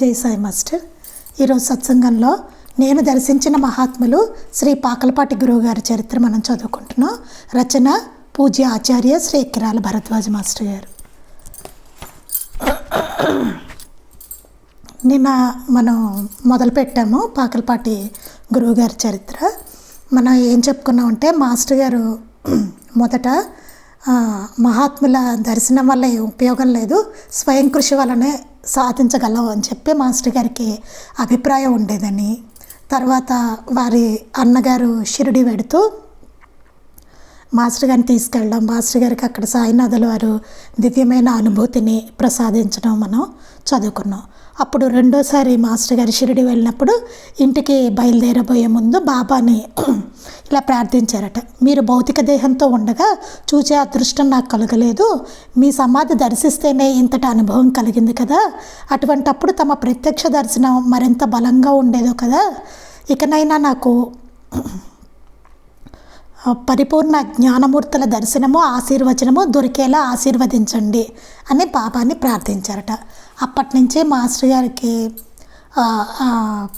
జై సాయి మాస్టర్. ఈరోజు సత్సంగంలో నేను దర్శించిన మహాత్ములు శ్రీ పాకలపాటి గురువు గారి చరిత్ర మనం చదువుకుంటున్నాం. రచన పూజ్య ఆచార్య శ్రీ కిరాల భరద్వాజ మాస్టర్ గారు. నిన్న మనం మొదలుపెట్టాము పాకలపాటి గురువు గారి చరిత్ర. మనం ఏం చెప్పుకున్నామంటే మాస్టర్ గారు మొదట మహాత్ముల దర్శనం వల్ల ఏం ఉపయోగం లేదు. స్వయం కృషి వల్లనే సాధించగలం అని చెప్పి మాస్టర్ గారికి అభిప్రాయం ఉండేదని. తర్వాత వారి అన్నగారు షిరిడి పెడుతూ మాస్టర్ గారిని తీసుకెళ్ళడం మాస్టర్ గారికి అక్కడ సాయినాథుల వారు దివ్యమైన అనుభూతిని ప్రసాదించడం మనం చదువుకున్నాం. అప్పుడు రెండోసారి మాస్టర్ గారు షిరిడి వెళ్ళినప్పుడు ఇంటికి బయలుదేరబోయే ముందు బాబాని ఇలా ప్రార్థించారట. మీరు భౌతిక దేహంతో ఉండగా చూసే అదృష్టం నాకు కలగలేదు. మీ సమాధి దర్శిస్తేనే ఇంతటి అనుభవం కలిగింది కదా. అటువంటప్పుడు తమ ప్రత్యక్ష దర్శనం మరింత బలంగా ఉండేదో కదా. ఇకనైనా నాకు పరిపూర్ణ జ్ఞానమూర్తుల దర్శనము ఆశీర్వచనము దొరికేలా ఆశీర్వదించండి అని పాపాన్ని ప్రార్థించారట. అప్పటి నుంచే మాస్టర్ గారికి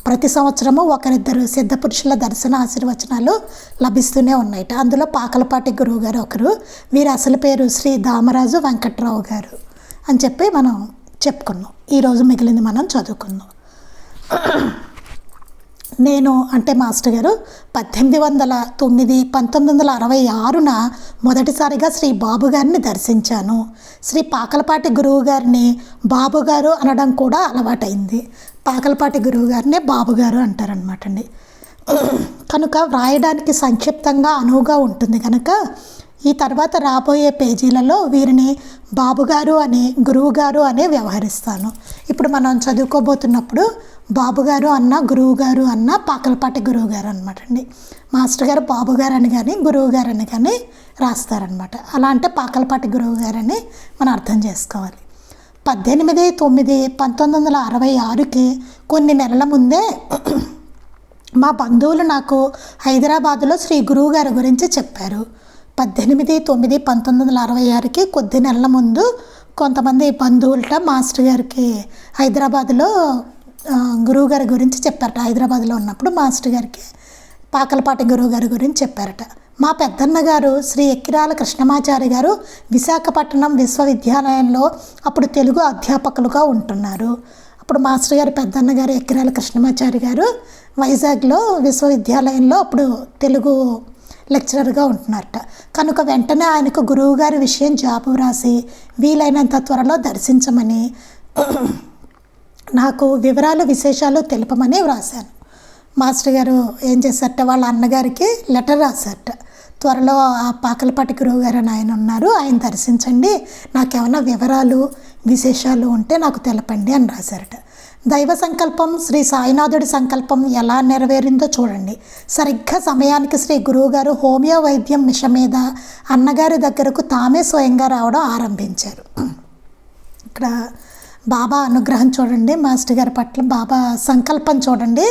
ప్రతి సంవత్సరము ఒకరిద్దరు సిద్ధ పురుషుల దర్శన ఆశీర్వచనాలు లభిస్తూనే ఉన్నాయట. అందులో పాకలపాటి గురువు గారు ఒకరు వీరి అసలు పేరు శ్రీ దామరాజు వెంకట్రావు గారు అని చెప్పి మనం చెప్పుకున్నాం. ఈరోజు మిగిలింది మనం చదువుకున్నాం. నేను అంటే మాస్టర్ గారు పద్దెనిమిది వందల తొమ్మిది పంతొమ్మిది వందల అరవై ఆరున మొదటిసారిగా శ్రీ బాబు గారిని దర్శించాను. శ్రీ పాకలపాటి గురువు గారిని బాబు గారు అనడం కూడా అలవాటైంది. పాకలపాటి గురువు గారినే బాబు గారు అంటారనమాట అండి. కనుక వ్రాయడానికి సంక్షిప్తంగా అనువుగా ఉంటుంది కనుక ఈ తర్వాత రాబోయే పేజీలలో వీరిని బాబుగారు అని గురువుగారు అనే వ్యవహరిస్తాను. ఇప్పుడు మనం చదువుకోబోతున్నప్పుడు బాబుగారు అన్న గురువుగారు అన్న పాకలపాటి గురువుగారు అనమాట అండి. మాస్టర్ గారు బాబుగారు అని కానీ గురువు గారు అని కానీ రాస్తారనమాట అలా అంటే పాకలపాటి గురువు గారని అని మనం అర్థం చేసుకోవాలి. పద్దెనిమిది తొమ్మిది పంతొమ్మిది వందల అరవై ఆరుకి కొన్ని నెలల ముందే మా బంధువులు నాకు హైదరాబాదులో శ్రీ గురువు గారి గురించి చెప్పారు. పద్దెనిమిది తొమ్మిది పంతొమ్మిది వందల అరవై ఆరుకి కొద్ది నెలల ముందు కొంతమంది బంధువులట మాస్టర్ గారికి హైదరాబాదులో గురువు గారి గురించి చెప్పారట. హైదరాబాద్లో ఉన్నప్పుడు మాస్టర్ గారికి పాకలపాటి గురువు గారి గురించి చెప్పారట. మా పెద్దన్న గారు శ్రీ ఎక్కిరాల కృష్ణమాచారి గారు విశాఖపట్నం విశ్వవిద్యాలయంలో అప్పుడు తెలుగు అధ్యాపకులుగా ఉంటున్నారు. అప్పుడు మాస్టర్ గారు పెద్దన్న గారు ఎక్కిరాల కృష్ణమాచారి గారు వైజాగ్లో విశ్వవిద్యాలయంలో అప్పుడు తెలుగు లెక్చరర్గా ఉంటున్నారట. కనుక వెంటనే ఆయనకు గురువు గారి విషయం జాబు రాసి వీలైనంత త్వరలో దర్శించమని నాకు వివరాలు విశేషాలు తెలుపమని వ్రాశాను. మాస్టర్ గారు ఏం చేశారట? వాళ్ళ అన్నగారికి లెటర్ రాశారట. త్వరలో ఆ పాకలపాటి గురువు గారు అని ఆయన ఉన్నారు. ఆయన దర్శించండి. నాకేమైనా వివరాలు విశేషాలు ఉంటే నాకు తెలపండి అని రాశారట. దైవ సంకల్పం శ్రీ సాయినాథుడి సంకల్పం ఎలా నెరవేరిందో చూడండి. సరిగ్గా సమయానికి శ్రీ గురువుగారు హోమియో వైద్యం మిష మీద అన్నగారి దగ్గరకు తామే స్వయంగా రావడం ఆరంభించారు. ఇక్కడ బాబా అనుగ్రహం చూడండి మాస్టర్ గారి పట్ల బాబా సంకల్పం చూడండి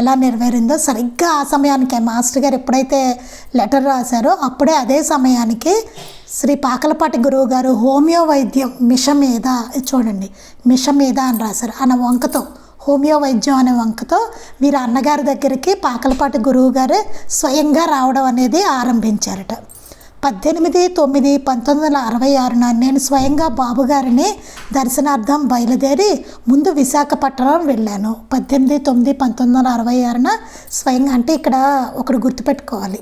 ఎలా నెరవేరిందో. సరిగ్గా ఆ సమయానికే మాస్టర్ గారు ఎప్పుడైతే లెటర్ రాశారో అప్పుడే అదే సమయానికి శ్రీ పాకలపాటి గురువు గారు హోమియో వైద్యం మిష మీద చూడండి మిష మీద అని రాశారు. అన్న వంకతో హోమియో వైద్యం అనే వంకతో మీరు అన్నగారి దగ్గరికి పాకలపాటి గురువు గారు స్వయంగా రావడం అనేది ఆరంభించారట. పద్దెనిమిది తొమ్మిది పంతొమ్మిది వందల అరవై ఆరున నేను స్వయంగా బాబుగారిని దర్శనార్థం బయలుదేరి ముందు విశాఖపట్నం వెళ్ళాను. పద్దెనిమిది తొమ్మిది పంతొమ్మిది వందల అరవై ఆరున స్వయంగా అంటే ఇక్కడ ఒకటి గుర్తుపెట్టుకోవాలి.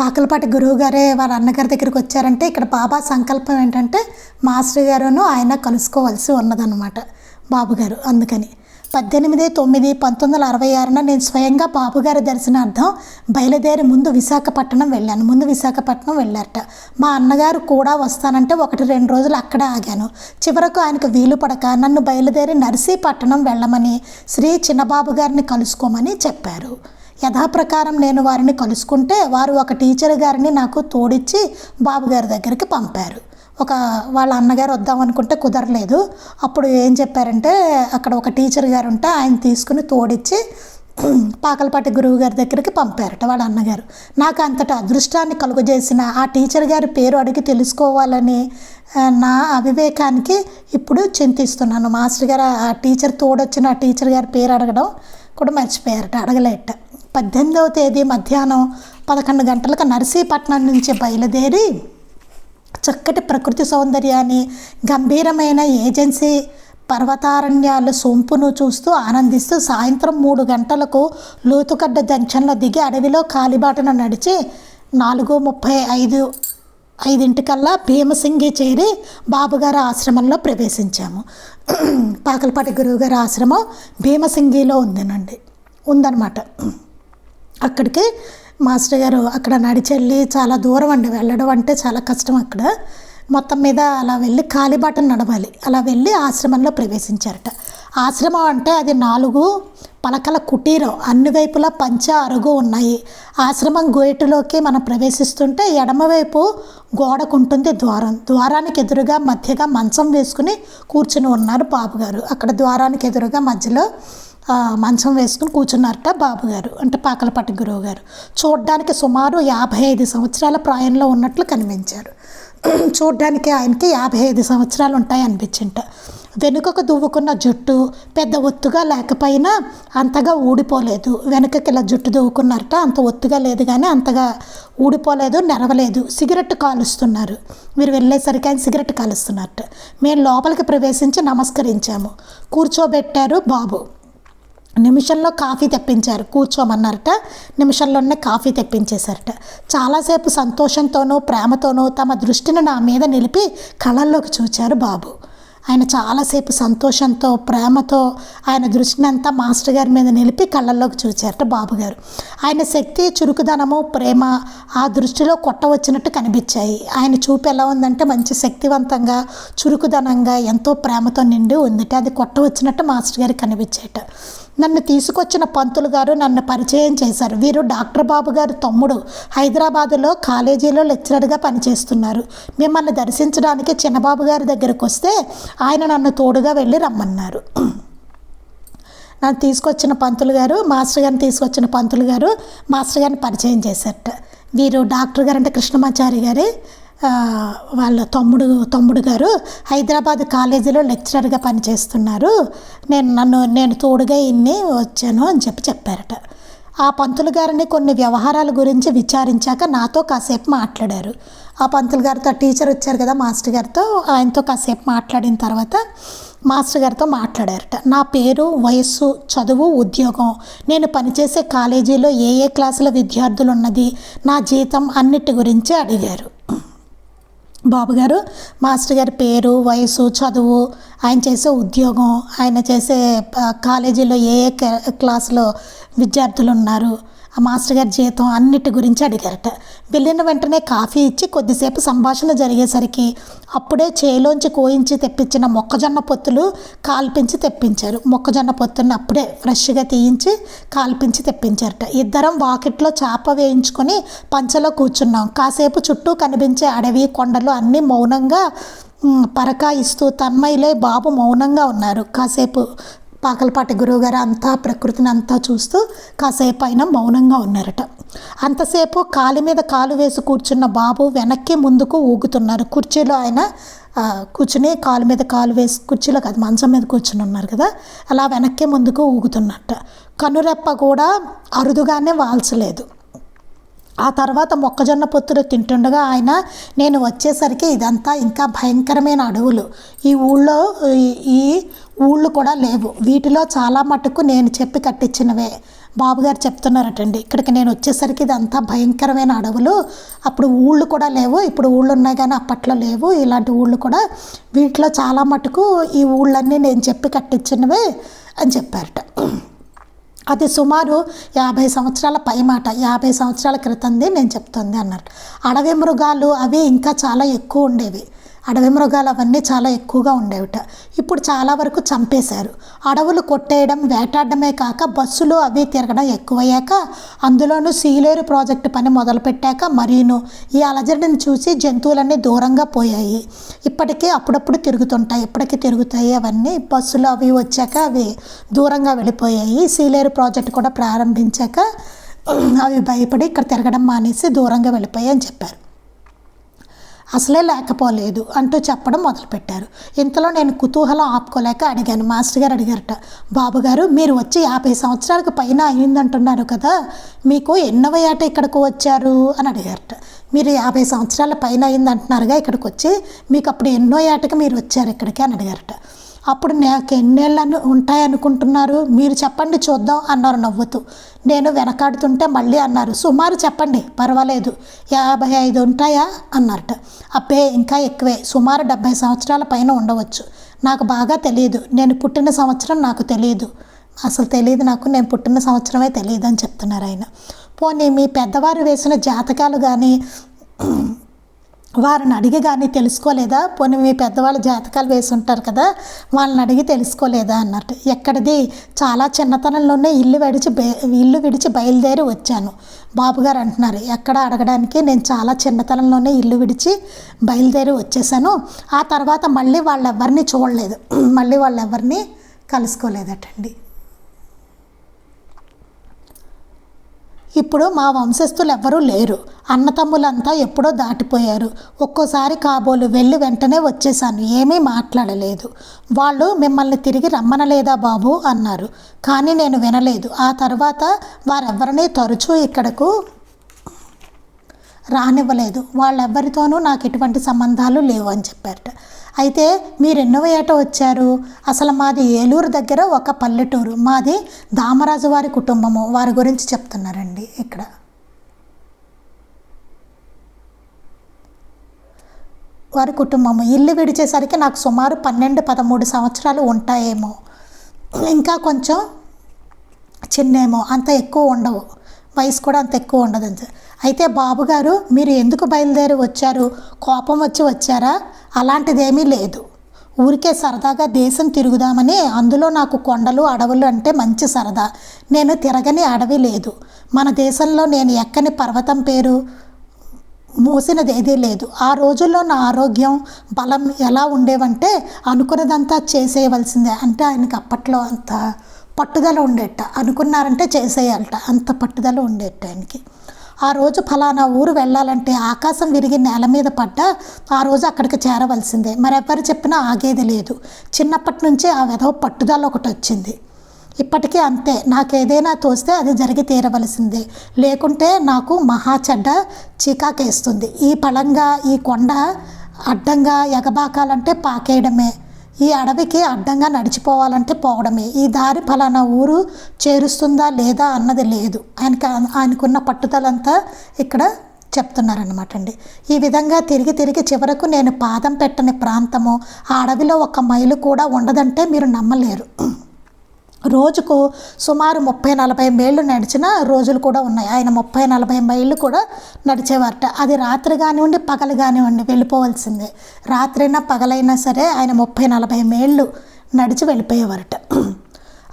పాకలపాటి గురువు గారే వాళ్ళ అన్నగారి దగ్గరికి వచ్చారంటే ఇక్కడ బాబా సంకల్పం ఏంటంటే మాస్టర్ గారును ఆయన కలుసుకోవాల్సి ఉన్నదన్నమాట బాబుగారు అందుకని పద్దెనిమిది తొమ్మిది పంతొమ్మిది వందల అరవై ఆరున నేను స్వయంగా బాబుగారి దర్శనార్థం బయలుదేరి ముందు విశాఖపట్నం వెళ్ళాను. ముందు విశాఖపట్నం వెళ్ళారట. మా అన్నగారు కూడా వస్తానంటే ఒకటి రెండు రోజులు అక్కడే ఆగాను. చివరకు ఆయనకు వీలు పడక నన్ను బయలుదేరి నర్సీపట్నం వెళ్ళమని శ్రీ చిన్నబాబు గారిని కలుసుకోమని చెప్పారు. యథాప్రకారం నేను వారిని కలుసుకుంటే వారు ఒక టీచర్ గారిని నాకు తోడిచ్చి బాబుగారి దగ్గరికి పంపారు. ఒక వాళ్ళ అన్నగారు వద్దాం అనుకుంటే కుదరలేదు. అప్పుడు ఏం చెప్పారంటే అక్కడ ఒక టీచర్ గారు ఉంటే ఆయన తీసుకుని తోడిచ్చి పాకలపాటి గురువు గారి దగ్గరికి పంపారట వాళ్ళ అన్నగారు. నాకు అంతటి అదృష్టాన్ని కలుగజేసిన ఆ టీచర్ గారి పేరు అడిగి తెలుసుకోవాలని నా అవివేకానికి ఇప్పుడు చింతిస్తున్నాను. మాస్టర్ గారు ఆ టీచర్ తోడొచ్చిన ఆ టీచర్ గారి పేరు అడగడం కూడా మర్చిపోయారట అడగలేట. పద్దెనిమిదవ తేదీ మధ్యాహ్నం పదకొండు గంటలకు నర్సీపట్నం నుంచి బయలుదేరి చక్కటి ప్రకృతి సౌందర్యాన్ని గంభీరమైన ఏజెన్సీ పర్వతారణ్యాల సొంపును చూస్తూ ఆనందిస్తూ సాయంత్రం మూడు గంటలకు లోతుగడ్డ జంక్షన్లో దిగి అడవిలో కాలిబాటన నడిచి నాలుగు ముప్పై ఐదు ఐదింటికల్లా భీమసింగి చేరి బాబుగారి ఆశ్రమంలో ప్రవేశించాము. పాకలపాటి గురువుగారి ఆశ్రమం భీమసింగిలో ఉందనండి. ఉందన్నమాట. అక్కడికి మాస్టర్ గారు అక్కడ నడిచెళ్ళి చాలా దూరం అండి. వెళ్ళడం అంటే చాలా కష్టం అక్కడ. మొత్తం మీద అలా వెళ్ళి కాలిబాటను నడవాలి. అలా వెళ్ళి ఆశ్రమంలో ప్రవేశించారట. ఆశ్రమం అంటే అది నాలుగు పలకల కుటీరం. అన్ని వైపులా పంచ అరుగు ఉన్నాయి. ఆశ్రమం గేటులోకి మనం ప్రవేశిస్తుంటే ఎడమవైపు గోడకు ఉంటుంది ద్వారం. ద్వారానికి ఎదురుగా మధ్యగా మంచం వేసుకుని కూర్చుని ఉన్నారు బాబుగారు. అక్కడ ద్వారానికి ఎదురుగా మధ్యలో మంచం వేసుకుని కూర్చున్నారట బాబు గారు అంటే పాకలపట్టి గురువు గారు. చూడ్డానికి సుమారు యాభై ఐదు సంవత్సరాల ప్రాయంలో ఉన్నట్లు కనిపించారు. చూడ్డానికి ఆయనకి యాభై ఐదు సంవత్సరాలు ఉంటాయి అనిపించింట. వెనుకకు దువ్వుకున్న జుట్టు పెద్ద ఒత్తుగా లేకపోయినా అంతగా ఊడిపోలేదు. వెనుకకి ఇలా జుట్టు దువ్వుకున్నారట అంత ఒత్తుగా లేదు కానీ అంతగా ఊడిపోలేదు నెరవలేదు. సిగరెట్ కాలుస్తున్నారు. మీరు వెళ్ళేసరికి ఆయన సిగరెట్ కాలుస్తున్నారట. మేము లోపలికి ప్రవేశించి నమస్కరించాము. కూర్చోబెట్టారు బాబు. నిమిషంలో కాఫీ తెప్పించారు. కూర్చోమన్నారట. నిమిషంలోనే కాఫీ తెప్పించేశారట. చాలాసేపు సంతోషంతోనూ ప్రేమతోనూ తమ దృష్టిని నా మీద నిలిపి కళల్లోకి చూచారు బాబు. ఆయన చాలాసేపు సంతోషంతో ప్రేమతో ఆయన దృష్టిని అంతా మాస్టర్ గారి మీద నిలిపి కళ్ళల్లోకి చూచారట బాబు గారు. ఆయన శక్తి చురుకుదనము ప్రేమ ఆ దృష్టిలో కొట్టవచ్చినట్టు కనిపించాయి. ఆయన చూపు ఎలా ఉందంటే మంచి శక్తివంతంగా చురుకుదనంగా ఎంతో ప్రేమతో నిండి ఉందిట. అది కొట్టవచ్చినట్టు మాస్టర్ గారికి కనిపించేట. నన్ను తీసుకొచ్చిన పంతులు గారు నన్ను పరిచయం చేశారు. వీరు డాక్టర్ బాబు గారు తమ్ముడు. హైదరాబాదులో కాలేజీలో లెక్చరర్గా పనిచేస్తున్నారు. మిమ్మల్ని దర్శించడానికి చిన్నబాబు గారి దగ్గరకు వస్తే ఆయన నన్ను తోడుగా వెళ్ళి రమ్మన్నారు. నన్ను తీసుకొచ్చిన పంతులు గారు మాస్టర్ గారిని తీసుకొచ్చిన పంతులు గారు మాస్టర్ గారిని పరిచయం చేశారట. వీరు డాక్టర్ గారు అంటే కృష్ణమాచారి గారి. వాళ్ళ తమ్ముడు తమ్ముడు గారు హైదరాబాద్ కాలేజీలో లెక్చరర్గా పనిచేస్తున్నారు. నేను నన్ను నేను తోడుగా ఇన్ని వచ్చాను అని చెప్పి చెప్పారట. ఆ పంతులు గారిని కొన్ని వ్యవహారాల గురించి విచారించాక నాతో కాసేపు మాట్లాడారు. ఆ పంతులు గారితో టీచర్ వచ్చారు కదా మాస్టర్ గారితో ఆయనతో కాసేపు మాట్లాడిన తర్వాత మాస్టర్ గారితో మాట్లాడారట. నా పేరు వయస్సు చదువు ఉద్యోగం. నేను పనిచేసే కాలేజీలో ఏ ఏ క్లాసుల విద్యార్థులు ఉన్నది నా జీతం అన్నిటి గురించి అడిగారు. బాబు గారు మాస్టర్ గారి పేరు వయసు చదువు ఆయన చేసే ఉద్యోగం ఆయన చేసే కాలేజీలో ఏ ఏ క్లాసులో విద్యార్థులు ఉన్నారు. ఆ మాస్టర్ గారి జీతం అన్నిటి గురించి అడిగారట. వెళ్ళిన వెంటనే కాఫీ ఇచ్చి కొద్దిసేపు సంభాషణ జరిగేసరికి అప్పుడే చేలోంచి కోయించి తెప్పించిన మొక్కజొన్న పొత్తులు కాల్పించి తెప్పించారు. మొక్కజొన్న పొత్తులను అప్పుడే ఫ్రెష్గా తీయించి కాల్పించి తెప్పించారట. ఇద్దరం వాకిట్లో చాప వేయించుకొని పంచలో కూర్చున్నాం. కాసేపు చుట్టూ కనిపించే అడవి కొండలు అన్నీ మౌనంగా పరకాయిస్తూ తన్మయిలే బాబు మౌనంగా ఉన్నారు. కాసేపు పాకలపాటి గురువుగారు అంతా ప్రకృతిని అంతా చూస్తూ కాసేపు అయినా మౌనంగా ఉన్నారట. అంతసేపు కాలు మీద కాలు వేసి కూర్చున్న బాబు వెనక్కి ముందుకు ఊగుతున్నారు. కుర్చీలో ఆయన కూర్చుని కాలు మీద కాలు వేసి కుర్చీలో కాదు మంచం మీద కూర్చుని ఉన్నారు కదా. అలా వెనక్కి ముందుకు ఊగుతున్నట్ట. కనురెప్ప కూడా అరుదుగానే వాల్చలేదు. ఆ తర్వాత మొక్కజొన్న పొత్తులు తింటుండగా ఆయన నేను వచ్చేసరికి ఇదంతా ఇంకా భయంకరమైన అడవులు. ఈ ఊళ్ళో ఈ ఊళ్ళు కూడా లేవు. వీటిలో చాలా మటుకు నేను చెప్పి కట్టించినవే. బాబుగారు చెప్తున్నారటండి. ఇక్కడికి నేను వచ్చేసరికి ఇదంతా భయంకరమైన అడవులు. అప్పుడు ఊళ్ళు కూడా లేవు. ఇప్పుడు ఊళ్ళు ఉన్నాయి కానీ అప్పట్లో లేవు. ఇలాంటి ఊళ్ళు కూడా వీటిలో చాలా మటుకు ఈ ఊళ్ళన్నీ నేను చెప్పి కట్టించినవే అని చెప్పారట. అది సుమారు యాభై సంవత్సరాల పై మాట యాభై సంవత్సరాల క్రితంది నేను చెప్తుంది అన్నట్టు. అడవి మృగాలు అవి ఇంకా చాలా ఎక్కువ ఉండేవి. అడవి మృగాలు అవన్నీ చాలా ఎక్కువగా ఉండేవిట. ఇప్పుడు చాలా వరకు చంపేశారు. అడవులు కొట్టేయడం వేటాడమే కాక బస్సులు అవి తిరగడం ఎక్కువయ్యాక అందులోనూ సీలేరు ప్రాజెక్టు పని మొదలుపెట్టాక మరీను. ఈ అలజడిని చూసి జంతువులన్నీ దూరంగా పోయాయి. ఇప్పటికే అప్పుడప్పుడు తిరుగుతుంటాయి. ఇప్పటికీ తిరుగుతాయి అవన్నీ. బస్సులు అవి వచ్చాక అవి దూరంగా వెళ్ళిపోయాయి. సీలేరు ప్రాజెక్టు కూడా ప్రారంభించాక అవి భయపడి ఇక్కడ తిరగడం మానేసి దూరంగా వెళ్ళిపోయాయి అని చెప్పారు. అసలే లేకపోలేదు అంటూ చెప్పడం మొదలుపెట్టారు. ఇంతలో నేను కుతూహలం ఆపుకోలేక అడిగాను. మాస్టర్ గారు అడిగారట బాబుగారు మీరు వచ్చి యాభై సంవత్సరాలకు పైన అయిందంటున్నారు కదా మీకు ఎన్నవ ఏట ఇక్కడికి వచ్చారు? అని అడిగారట. మీరు యాభై సంవత్సరాల పైన అయిందంటున్నారుగా ఇక్కడికి వచ్చి మీకు అప్పుడు ఎన్నో ఏటకి మీరు వచ్చారు ఇక్కడికి? అని అడిగారట. అప్పుడు నాకు ఎన్నేళ్ళను ఉంటాయనుకుంటున్నారు? మీరు చెప్పండి చూద్దాం అన్నారు నవ్వుతూ. నేను వెనకాడుతుంటే మళ్ళీ అన్నారు సుమారు చెప్పండి పర్వాలేదు యాభై ఐదు ఉంటాయా? అన్నారట అబ్బే ఇంకా ఎక్కువే సుమారు డెబ్భై సంవత్సరాల పైన ఉండవచ్చు. నాకు బాగా తెలియదు నేను పుట్టిన సంవత్సరం నాకు తెలియదు అసలు తెలియదు నాకు నేను పుట్టిన సంవత్సరమే తెలియదు అని చెప్తున్నారు ఆయన. పోనీ మీ పెద్దవారు వేసిన జాతకాలు కానీ వారిని అడిగి కానీ తెలుసుకోలేదా? పోనీ మీ పెద్దవాళ్ళు జాతకాలు వేసి ఉంటారు కదా వాళ్ళని అడిగి తెలుసుకోలేదా అన్నట్టు. ఎక్కడిది? చాలా చిన్నతనంలోనే ఇల్లు విడిచి ఇల్లు విడిచి బయలుదేరి వచ్చాను. బాబుగారు అంటున్నారు ఎక్కడ అడగడానికి? నేను చాలా చిన్నతనంలోనే ఇల్లు విడిచి బయలుదేరి వచ్చేసాను. ఆ తర్వాత మళ్ళీ వాళ్ళు ఎవరిని చూడలేదు. మళ్ళీ వాళ్ళు ఎవరిని కలుసుకోలేదటండి. ఇప్పుడు మా వంశస్థులు ఎవ్వరూ లేరు. అన్నతమ్ములంతా ఎప్పుడో దాటిపోయారు. ఒక్కోసారి కాబోలు వెళ్ళి వెంటనే వచ్చేశాను. ఏమీ మాట్లాడలేదు. వాళ్ళు మిమ్మల్ని తిరిగి రమ్మనలేదా బాబు? అన్నారు. కానీ నేను వినలేదు. ఆ తర్వాత వారెవ్వరినీ తరచూ ఇక్కడకు రానివ్వలేదు. వాళ్ళెవ్వరితోనూ నాకు ఎటువంటి సంబంధాలు లేవు అని చెప్పారట. అయితే మీరు ఎన్నో ఏట వచ్చారు? అసలు మాది ఏలూరు దగ్గర ఒక పల్లెటూరు. మాది దామరాజు వారి కుటుంబము. వారి గురించి చెప్తున్నారండి ఇక్కడ. వారి కుటుంబము. ఇల్లు విడిచేసరికి నాకు సుమారు పన్నెండు పదమూడు సంవత్సరాలు ఉంటాయేమో. ఇంకా కొంచెం చిన్నేమో అంత ఎక్కువ ఉండవు. వయసు కూడా అంత ఎక్కువ ఉండదు అయితే బాబుగారు మీరు ఎందుకు బయలుదేరి వచ్చారు? కోపం వచ్చి వచ్చారా? అలాంటిదేమీ లేదు. ఊరికే సరదాగా దేశం తిరుగుదామని అందులో నాకు కొండలు అడవులు అంటే మంచి సరదా. నేను తిరగని అడవి లేదు. మన దేశంలో నేను ఎక్కని పర్వతం పేరు? మోసినది ఏదీ లేదు. ఆ రోజుల్లో నా ఆరోగ్యం బలం ఎలా ఉండేవంటే అనుకున్నదంతా చేసేయవలసిందే. అంటే ఆయనకి అప్పట్లో అంత పట్టుదల ఉండేట. అనుకున్నారంటే చేసేయాలట. అంత పట్టుదల ఉండేట ఆయనకి. ఆ రోజు ఫలానా ఊరు వెళ్ళాలంటే ఆకాశం విరిగి నేల మీద పడ్డా ఆ రోజు అక్కడికి చేరవలసిందే. మరెవ్వరు చెప్పినా ఆగేది లేదు. చిన్నప్పటి నుంచే ఆ విధవ పట్టుదల ఒకటి వచ్చింది ఇప్పటికీ అంతే. నాకు ఏదైనా తోస్తే అది జరిగి తీరవలసిందే. లేకుంటే నాకు మహా చెడ్డ చికాకేస్తుంది. ఈ పళంగా ఈ కొండ అడ్డంగా ఎగబాకాలంటే పాకేయడమే. ఈ అడవికి అడ్డంగా నడిచిపోవాలంటే పోవడమే. ఈ దారి ఫలానా ఊరు చేరుస్తుందా లేదా అన్నది లేదు. ఆయనకి ఆయనకున్న పట్టుదలంతా ఇక్కడ చెప్తున్నారనమాట అండి. ఈ విధంగా తిరిగి తిరిగి చివరకు నేను పాదం పెట్టని ప్రాంతము ఆ అడవిలో ఒక మైలు కూడా ఉండదంటే మీరు నమ్మలేరు. రోజుకు సుమారు ముప్పై నలభై మైళ్ళు నడిచిన రోజులు కూడా ఉన్నాయి. ఆయన ముప్పై నలభై మైళ్ళు కూడా నడిచేవారట. అది రాత్రి కానివ్వండి పగలు కానివ్వండి వెళ్ళిపోవాల్సిందే. రాత్రైనా పగలైనా సరే ఆయన ముప్పై నలభై మైళ్ళు నడిచి వెళ్ళిపోయేవారట.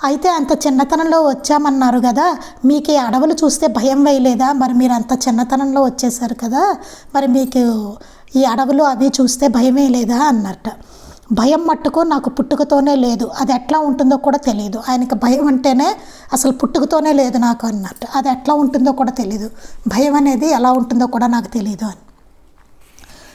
అయితే అంత చిన్నతనంలో వచ్చామన్నారు కదా మీకు ఈ అడవులు చూస్తే భయం వేయలేదా? మరి మీరు అంత చిన్నతనంలో వచ్చేసారు కదా మరి మీకు ఈ అడవులు అవి చూస్తే భయం వేయలేదా? అన్నట్ట. భయం మట్టుకు నాకు పుట్టుకతోనే లేదు. అది ఎట్లా ఉంటుందో కూడా తెలియదు ఆయనకి భయం అంటేనే అసలు పుట్టుకతోనే లేదు నాకు అన్నట్టు. అది ఎట్లా ఉంటుందో కూడా తెలియదు భయం అనేది ఎలా ఉంటుందో కూడా నాకు తెలియదు అని.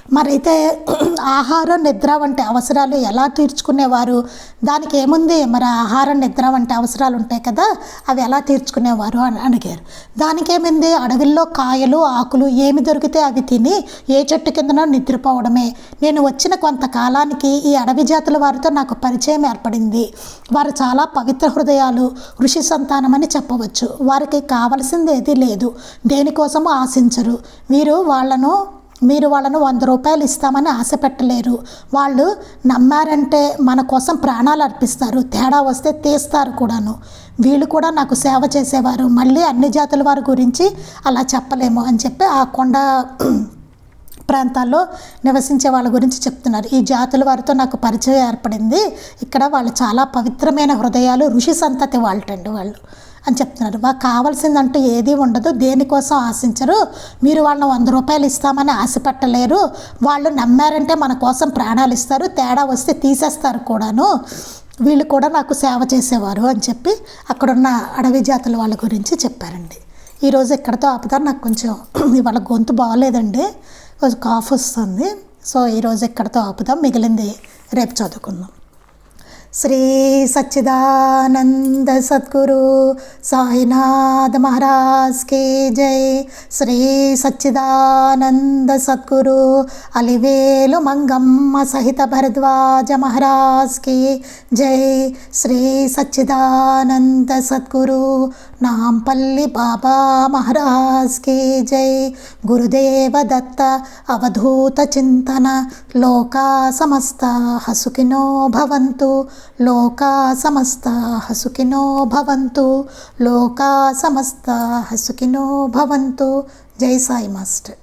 మరైతే ఆహారం నిద్ర వంటి అవసరాలు ఎలా తీర్చుకునేవారు? దానికి ఏముంది? మరి ఆహారం నిద్ర వంటి అవసరాలు ఉంటాయి కదా అవి ఎలా తీర్చుకునేవారు అని అడిగారు. దానికేమింది అడవిల్లో అడవుల్లో కాయలు ఆకులు ఏమి దొరికితే అవి తిని ఏ చెట్టు కిందనో నిద్రపోవడమే. నేను వచ్చిన కొంతకాలానికి ఈ అడవి జాతుల వారితో నాకు పరిచయం ఏర్పడింది. వారు చాలా పవిత్ర హృదయాలు ఋషి సంతానం అని చెప్పవచ్చు. వారికి కావలసింది ఏది లేదు. దేనికోసము ఆశించరు. వీరు వాళ్ళను మీరు వాళ్ళను వంద రూపాయలు ఇస్తామని ఆశ పెట్టలేరు. వాళ్ళు నమ్మారంటే మన కోసం ప్రాణాలు అర్పిస్తారు. తేడా వస్తే తీస్తారు కూడాను. వీళ్ళు కూడా నాకు సేవ చేసేవారు. మళ్ళీ అన్ని జాతుల వారి గురించి అలా చెప్పలేము అని చెప్పి ఆ కొండ ప్రాంతాల్లో నివసించే వాళ్ళ గురించి చెప్తున్నారు. ఈ జాతుల వారితో నాకు పరిచయం ఏర్పడింది. ఇక్కడ వాళ్ళు చాలా పవిత్రమైన హృదయాలు ఋషి సంతతి వాళ్ళటండి వాళ్ళు. అని చెప్తున్నారు మాకు కావాల్సిందంటూ ఏది ఉండదు. దేనికోసం ఆశించరు. మీరు వాళ్ళని వంద రూపాయలు ఇస్తామని ఆశపెట్టలేరు వాళ్ళు నమ్మారంటే మన కోసం ప్రాణాలు ఇస్తారు. తేడా వస్తే తీసేస్తారు కూడాను. వీళ్ళు కూడా నాకు సేవ చేసేవారు అని చెప్పి అక్కడున్న అడవి జాతుల వాళ్ళ గురించి చెప్పారండి. ఈరోజు ఇక్కడతో ఆపుతారు నాకు కొంచెం ఇవాళ గొంతు బాగాలేదండి. కొంచెం కాఫ్ వస్తుంది. సో ఈరోజు ఇక్కడతో ఆపుదాం. మిగిలింది రేపు చదువుకుందాం. శ్రీ సచ్చిదానంద సద్గురు సాయినాథ్ మహారాజ్కి జై. శ్రీ సచ్చిదానంద సద్గురు అలివేలు మంగమ్మ సహిత భరద్వాజ మహారాజ్కి జై. శ్రీ సచ్చిదానంద సద్గురు నాంపల్లి బాబా మహారాజ్కి జై. గురుదేవ దత్త అవధూత చింతన. లోకా సమస్త హసుకినో భవంతు. లోకా సమస్త హసుకినో భవంతు. లోకా సమస్త హసుకినో భవంతు. జై సాయి మాస్టర్.